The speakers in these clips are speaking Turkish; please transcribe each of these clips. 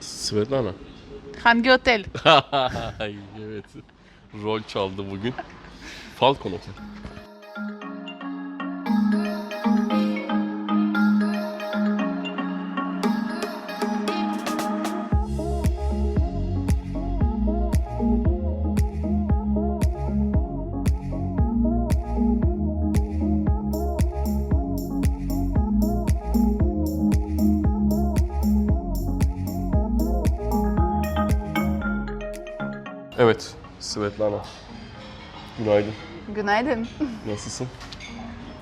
Svetlana. Hangi otel? Evet. Rol çaldı bugün. Falcon Otel. Svetlana. Günaydın. Günaydın. Nasılsın?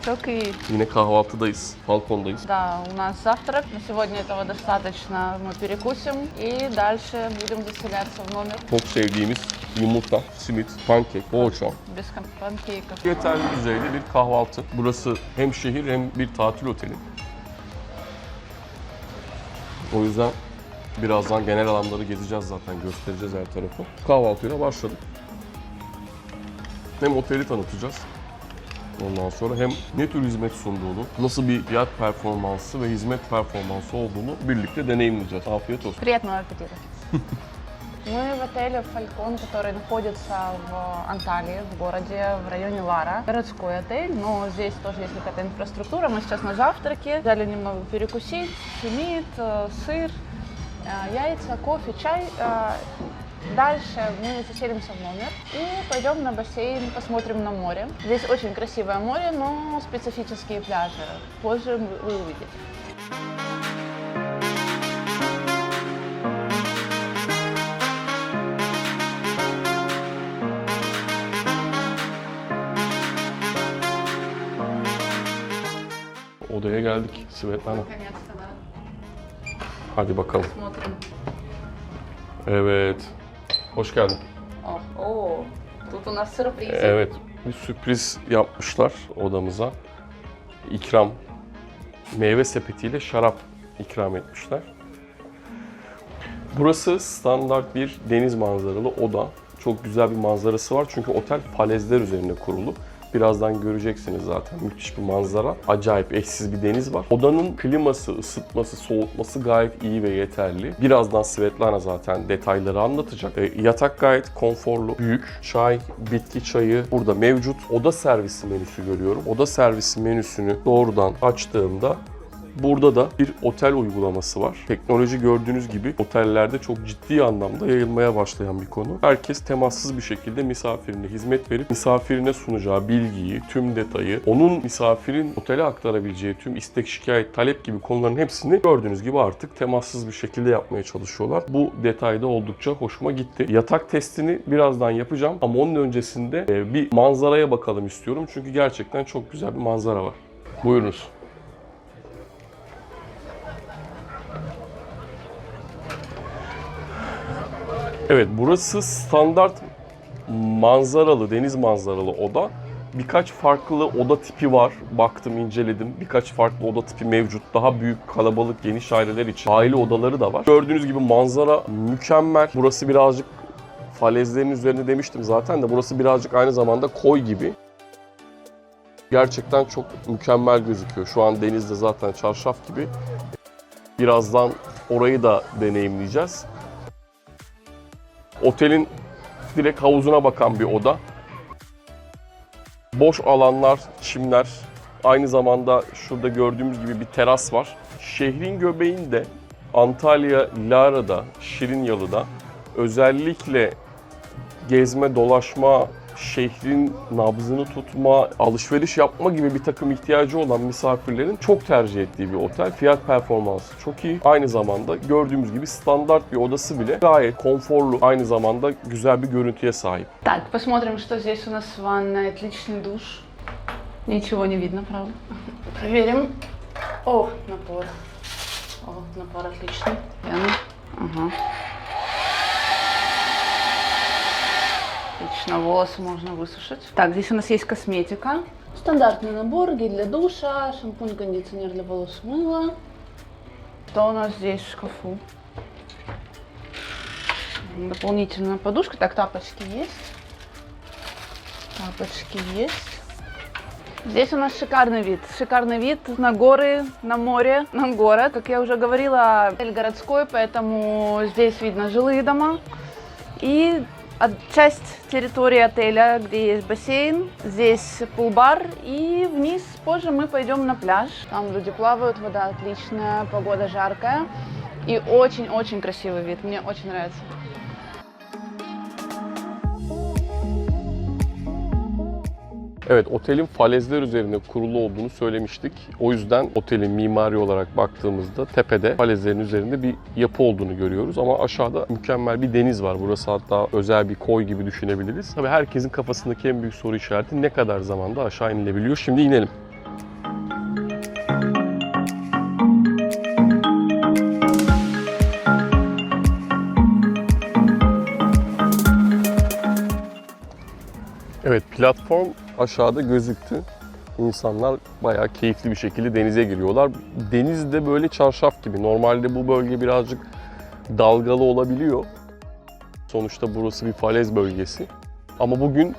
Çok iyi. Yine kahvaltıdayız. Falcon'dayız. Да, у нас завтрак. На сегодня этого достаточно. Мы перекусим и дальше будем заселяться в номер Çok sevdiğimiz yumurta, simit, pankek, poğaça. без кон- панкейков. Yeterli düzeyde bir kahvaltı. Burası hem şehir hem bir tatil oteli. O yüzden birazdan genel alanları gezeceğiz zaten, göstereceğiz her tarafı. Kahvaltıyla başladık. Hem oteli tanıtacağız. Ondan sonra hem ne tür hizmet sunduğunu, nasıl bir fiyat performansı ve hizmet performansı olduğunu birlikte deneyimleyeceğiz. Afiyet olsun. Приятного аппетита. Мы в отеле «Фалькон», который находится в Анталии, в городе, в районе Лара. Городской отель, но здесь тоже есть какая-то инфраструктура. Мы сейчас на завтраке. Взяли немного перекусить, симит, э, сыр, э, яйца, кофе, чай. Дальше мы заселимся в номер и пойдем на бассейн, посмотрим на море. Здесь очень красивое море, но специфические пляжи. Позже вы увидите. Odaya geldik Svetlana. Наконец-то, да. Hadi bakalım. Смотрим. Evet. Hoş geldin. Oh, oo. Bu buna sürpriz. Evet, bir sürpriz yapmışlar odamıza. İkram, meyve sepetiyle şarap ikram etmişler. Burası standart bir deniz manzaralı oda. Çok güzel bir manzarası var çünkü otel falezler üzerine kurulu. Birazdan göreceksiniz zaten müthiş bir manzara. Acayip eşsiz bir deniz var. Odanın kliması, ısıtması, soğutması gayet iyi ve yeterli. Birazdan Svetlana zaten detayları anlatacak. E, yatak gayet konforlu, büyük. Çay, bitki çayı burada mevcut. Oda servisi menüsü görüyorum. Oda servisi menüsünü doğrudan açtığımda Burada da bir otel uygulaması var. Teknoloji gördüğünüz gibi otellerde çok ciddi anlamda yayılmaya başlayan bir konu. Herkes temassız bir şekilde misafirine hizmet verip misafirine sunacağı bilgiyi, tüm detayı, onun misafirin otele aktarabileceği tüm istek, şikayet, talep gibi konuların hepsini gördüğünüz gibi artık temassız bir şekilde yapmaya çalışıyorlar. Bu detayda oldukça hoşuma gitti. Yatak testini birazdan yapacağım ama onun öncesinde e, bir manzaraya bakalım istiyorum. Çünkü gerçekten çok güzel bir manzara var. Buyurunuz. Evet, burası standart manzaralı, deniz manzaralı oda. Birkaç farklı oda tipi var. Baktım, inceledim. Birkaç farklı oda tipi mevcut. Daha büyük, kalabalık, geniş aileler için aile odaları da var. Gördüğünüz gibi manzara mükemmel. Burası birazcık falezlerin üzerinde demiştim zaten de burası birazcık aynı zamanda koy gibi. Gerçekten çok mükemmel gözüküyor. Şu an denizde zaten çarşaf gibi. Birazdan orayı da deneyimleyeceğiz. Otelin direkt havuzuna bakan bir oda. Boş alanlar, çimler. Aynı zamanda şurada gördüğümüz gibi bir teras var. Şehrin göbeğinde Antalya, Lara'da, Şirinyalı'da özellikle gezme, dolaşma, şehrin nabzını tutma, alışveriş yapma gibi bir takım ihtiyacı olan misafirlerin çok tercih ettiği bir otel. Fiyat performansı çok iyi. Aynı zamanda gördüğümüz gibi standart bir odası bile gayet konforlu. Aynı zamanda güzel bir görüntüye sahip. Так, посмотрим, что здесь у нас ванная. Отличный душ. Ничего не видно, правда. Проверим. О, напор. О, напор отличный. Фен. Ага. Отлично, волосы можно высушить. Так, здесь у нас есть косметика. Стандартный набор, гель для душа, шампунь, кондиционер для волос, мыло. Что у нас здесь в шкафу? Дополнительная подушка. Так, тапочки есть. Тапочки есть. Здесь у нас шикарный вид. Шикарный вид на горы, на море, на город. Как я уже говорила, отель городской, поэтому здесь видно жилые дома. И часть территории отеля, где есть бассейн, здесь пул-бар. И вниз позже мы пойдем на пляж. Там люди плавают, вода отличная, погода жаркая. И очень-очень красивый вид. Мне очень нравится. Evet, otelin falezler üzerine kurulu olduğunu söylemiştik. O yüzden otelin mimari olarak baktığımızda tepede falezlerin üzerinde bir yapı olduğunu görüyoruz. Ama aşağıda mükemmel bir deniz var. Burası hatta özel bir koy gibi düşünebiliriz. Tabii herkesin kafasındaki en büyük soru işareti ne kadar zamanda aşağı inilebiliyor. Şimdi inelim. Evet platform aşağıda gözüktü. İnsanlar bayağı keyifli bir şekilde denize giriyorlar. Deniz de böyle çarşaf gibi. Normalde bu bölge birazcık dalgalı olabiliyor. Sonuçta burası bir falez bölgesi. Ama bugün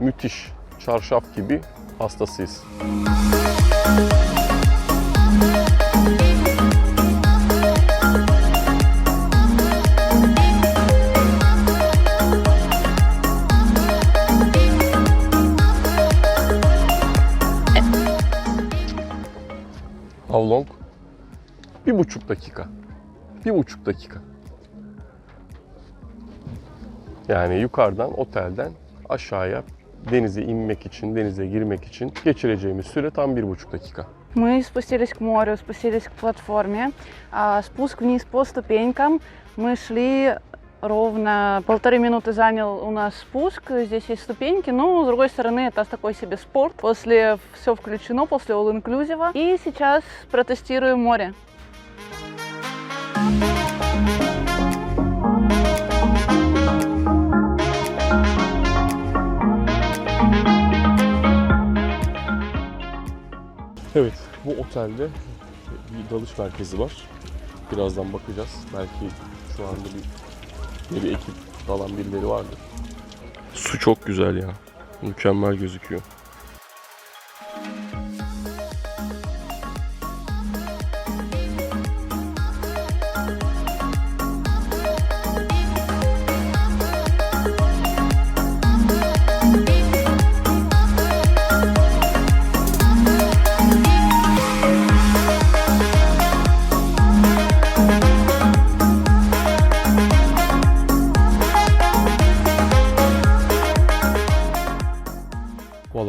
müthiş. Çarşaf gibi hastasıyız. How long? Bir buçuk dakika. Bir buçuk dakika. Yani yukarıdan, otelden aşağıya denize inmek için, denize girmek için geçireceğimiz süre tam bir buçuk dakika. Мы спустились к морю, спустились к платформе. А, Спуск вниз по ступенькам. Мы шли ровно полторы минуты занял у нас спуск. Здесь есть ступеньки, но с другой стороны это такой себе спорт. После все включено, после all inclusive. И сейчас протестируем море. Evet, bu otelde bir dalış merkezi var. Birazdan bakacağız. Belki şu anda bir, bir ekip dalan birileri vardır. Su çok güzel ya. Mükemmel gözüküyor.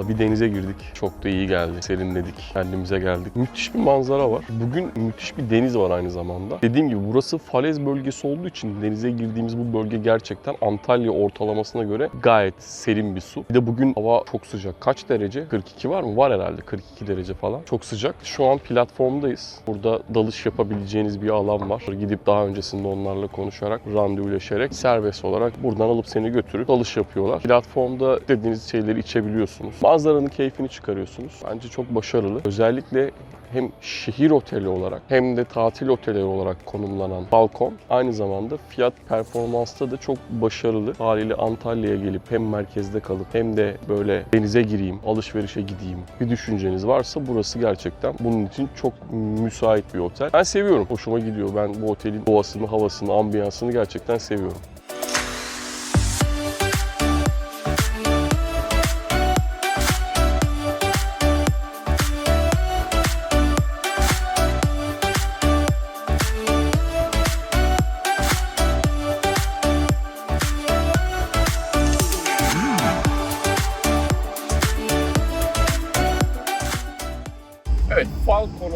Bir denize girdik. Çok da iyi geldi. Serinledik. Kendimize geldik. Müthiş bir manzara var. Bugün müthiş bir deniz var aynı zamanda. Dediğim gibi burası falez bölgesi olduğu için denize girdiğimiz bu bölge gerçekten Antalya ortalamasına göre gayet serin bir su. Bir de bugün hava çok sıcak. Kaç derece? 42 var mı? Var herhalde 42 derece falan. Çok sıcak. Şu an platformdayız. Burada dalış yapabileceğiniz bir alan var. Gidip daha öncesinde onlarla konuşarak, randevuleşerek serbest olarak buradan alıp seni götürüp dalış yapıyorlar. Platformda dediğiniz şeyleri içebiliyorsunuz. Manzaranın keyfini çıkarıyorsunuz. Bence çok başarılı. Özellikle hem şehir oteli olarak hem de tatil oteli olarak konumlanan balkon aynı zamanda fiyat performansta da çok başarılı. Haliyle Antalya'ya gelip hem merkezde kalıp hem de böyle denize gireyim, alışverişe gideyim bir düşünceniz varsa burası gerçekten bunun için çok müsait bir otel. Ben seviyorum. Hoşuma gidiyor. Ben bu otelin doğasını, havasını, ambiyansını gerçekten seviyorum.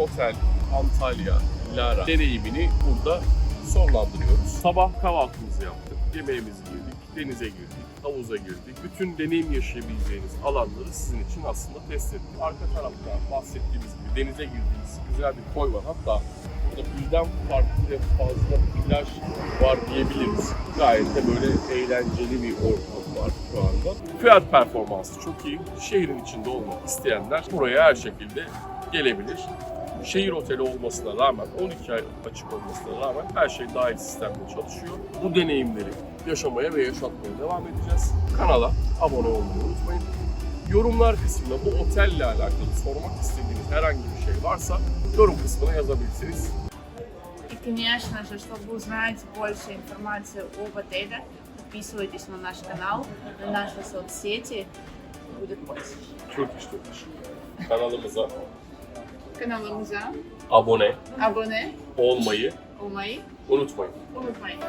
Otel Antalya, Lara deneyimini burada sonlandırıyoruz. Sabah kahvaltımızı yaptık, yemeğimizi yedik, denize girdik, havuza girdik. Bütün deneyim yaşayabileceğiniz alanları sizin için aslında test ettik. Arka tarafta bahsettiğimiz gibi denize girdiğiniz güzel bir koy var. Hatta burada birden farklı ve fazla plaj var diyebiliriz. Gayet de böyle eğlenceli bir ortam var şu anda. Fiyat performansı çok iyi. Şehrin içinde olmak isteyenler buraya her şekilde gelebilir Şehir oteli olmasına rağmen, 12 ay açık olmasına rağmen her şey dahil sistemde çalışıyor. Bu deneyimleri yaşamaya ve yaşatmaya devam edeceğiz. Kanala abone olmayı unutmayın. Yorumlar kısmında bu otelle alakalı sormak istediğiniz herhangi bir şey varsa yorum kısmına yazabilirsiniz. И, конечно же, чтобы узнать больше информации об отеле, подписывайтесь на наш канал, на наши соцсети. Будет больше. Turkish Turkish. Kanalımıza Kanalımıza abone abone olmayı olmayı unutmayın. unutmayın.